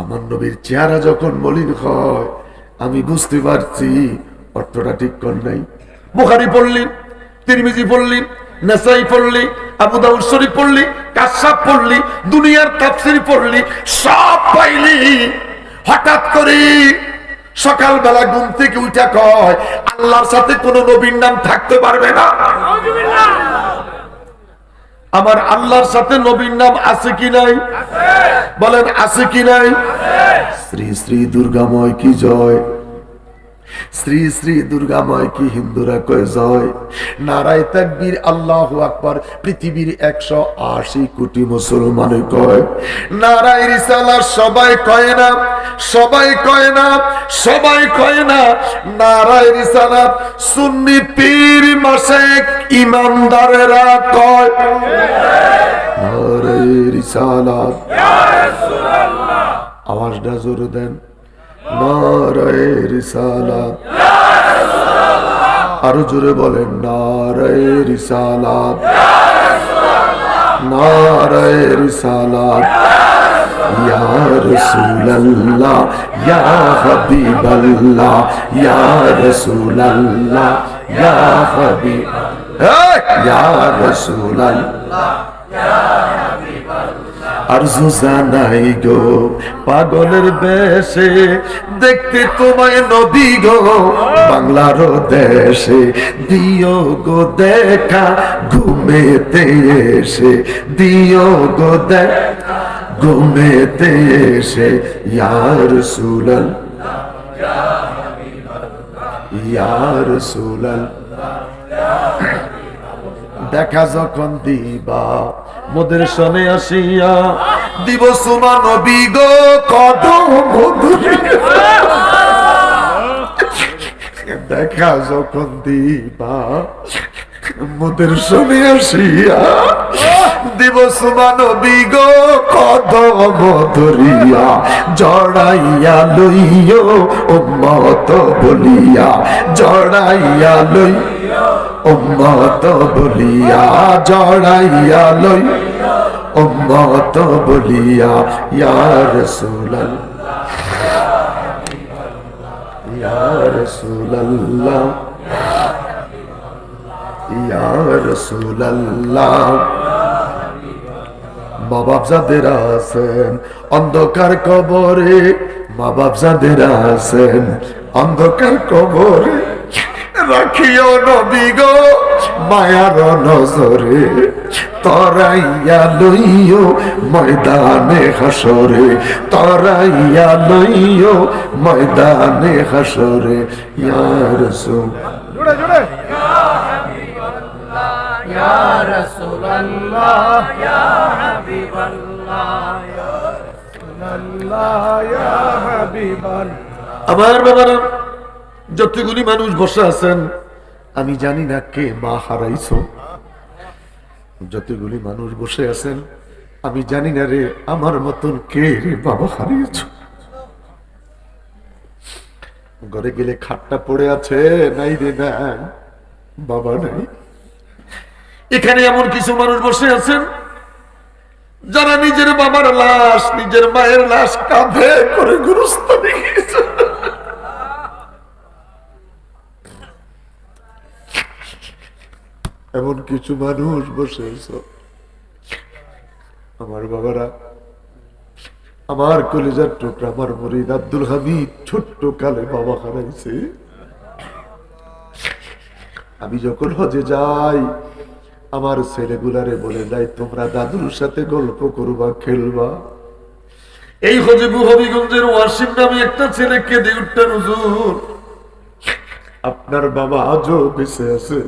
আমার নবীর চেহারা যখন মলিন হয়, আমি বুঝতে পারছি অর্থটা ঠিক কর নাই। বুখারি পড়লি, তিরমিজি পড়লি, নাসাই পড়লি, আবু দাউদ শরীফ পড়লি কাশাব পড়লি, দুনিয়ার তাফসির পড়লি, সব পাইলি। হঠাৎ করে সকালবেলা ঘুম থেকে উঠা কয়, আল্লাহর সাথে কোন নবীর নাম থাকতে পারবে না। আমার আল্লাহর সাথে নবীর নাম আছে কি নাই? বলেন, আছে কি নাই? শ্রী শ্রী দুর্গাময় কি জয়? শ্রী শ্রী দুর্গাময় কি হিন্দুরা কয় জয়? নারায় তাকবীর আল্লাহ আকবার, পৃথিবীর একশো আশি কোটি মুসলমান কয়। নারায় রিসালা সবাই কয় না? সবাই কয় না, সবাই কয় না, নারায় রিসালা সুন্নি পীর মাসে ইমানদারেরা কয়, নারায় রিসালাত। আওয়াজটা জোরে দেন, নারায় রিসালাত। আরও জোরে বলেন, নারায় রিসালাত। নারায় রিসালাত। ইয়া জানাই গো, পাগলের বেশে, দেখতে তোমায় নবী গো। বাংলার দেশে দিও গো দেখা, ঘুমেতে এসে দিও গো দেখা। ঘুমেতে এসে ইয়ার সুলল ইয়ার সুলল দেখা যখন দিবা, মোদের সনে আসিয়া, দিব সুমা নবী গো কদম দেখা যখন দিবা, মোদের সনে আসিয়া দিব সুমা নবী গো, কদম ধরিয়া জড়াইয়া লইও, উম্মত বলিয়া, জড়াইয়া লই, উম্মত বলিয়া, জড়াইয়া লই, উম্মত বলিয়া, ইয়া রাসূলুল্লাহ রাসূলুল্লাহ, ইয়া রাসূলুল্লাহ। মা বাপ যাদের আছেন। অন্ধকার কবরে মা বাপ যাদের আছেন। অন্ধকার কবরে রাখিও নবী গো মায়ার নজরে তরাইয়া লইও ময়দানে হাসরে তরাইয়া লইও ময়দানে হাসরে ইয়ার সু জোরে জোরে। আমার বাবারা, যতগুলি মানুষ বসে আছেন, আমি জানি না কে মা হারাইছ। যতগুলি মানুষ বসে আছেন, আমি জানি না রে আমার মতন কে রে বাবা হারিয়েছ। ঘরে গেলে খাটটা পড়ে আছে, নাই রে না বাবা নাই। এখানে এমন কিছু মানুষ বসে আছেন যারা নিজের বাবার লাশ, নিজের মায়ের লাশ কাঁধে করে গুরুস্থানে গিয়েছে এমন কিছু মানুষ বসে আমার বাবারা, আমার কলেজার টুকরা, আমার মরিদ আব্দুল হামিদ ছোট্ট কালে বাবা হারাইছে। আমি যখন হজে যাই আমার ছেলেগুলারে বলে দেয় তোমরা দাদুর সাথে গল্প করবা, খেলবা। এই হজিবু হবিগঞ্জের ওয়াসিম নামে একটা ছেলে কেঁদে উঠতেন হুজুর। আপনার বাবা আজও বেঁচে আছে।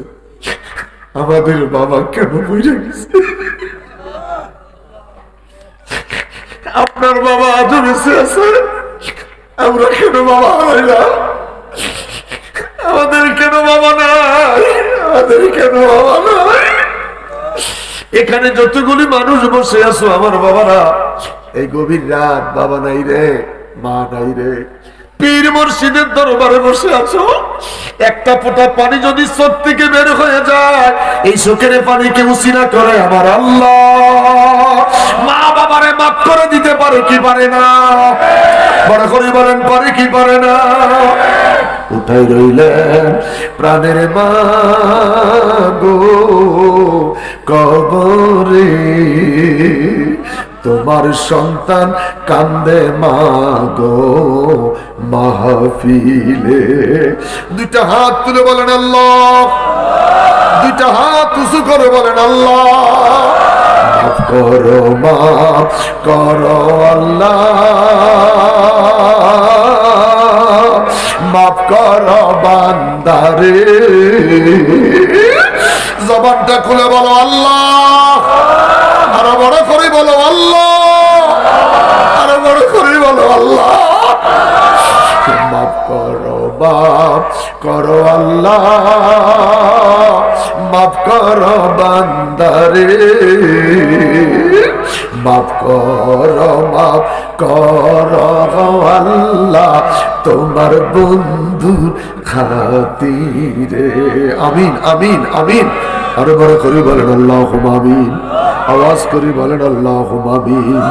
আমাদের বাবা কেন বুঝে গেছে? আপনার বাবা আজও বেঁচে আছে। আমরা কেন বাবা হারাইলাম? আমাদের কেন বাবা নাই? আমাদের কেন বাবা নাই? এখানে যতগুলি মানুষ বসে আছো, আমার বাবারা, এই গভীর রাত বাবা নাই রে, মা নাই রে। পীর মুর্শিদের দরবারে বসে আছো একটা ফোঁটা পানি যদি চোখ থেকে বের হয়ে যায়, এই চোখের পানিকে উসিনা করে আমার আল্লাহ। মা বাবারে মাফ করে দিতে পারে কি পারে না? বড় করে বলেন, পারে কি পারে না? উঠাই রইলেন প্রাণের মা গো কবরে। তোমার সন্তান কান্দে মা গো মাহফিলে। দুইটা হাত তুলে বলেন আল্লাহ। দুইটা হাত উঁচু করে বলেন আল্লাহ। করো, মাফ করো আল্লাহ। মাফ কর বান্দারে। জবানটা খুলে বলো আল্লাহ। আরও বড় করে বলো আল্লাহ। আরও বড় করে বলো আল্লাহ। মাফ করো বাপ, করো আল্লাহ। করো বান্দারে। মাফ করো মাফ করো আল্লাহ, তোমার বন্ধুর খাতিরে। আমিন আমিন আমিন। আরও বড় করে বলেন আল্লাহ আমিন। আওয়াজ করে বলেন আল্লাহ আমিন।